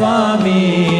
Swami